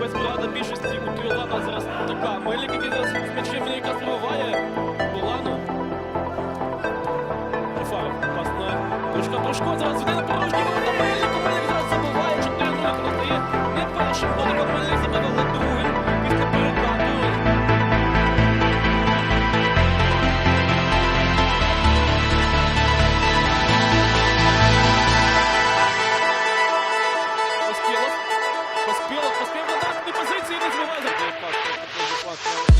Це влади. Більшості у Кіолана зараз така. Мельник, який зараз з м'ячем якраз пробиває. Болану. Фаров, пас на зараз йде на порожній. Fuck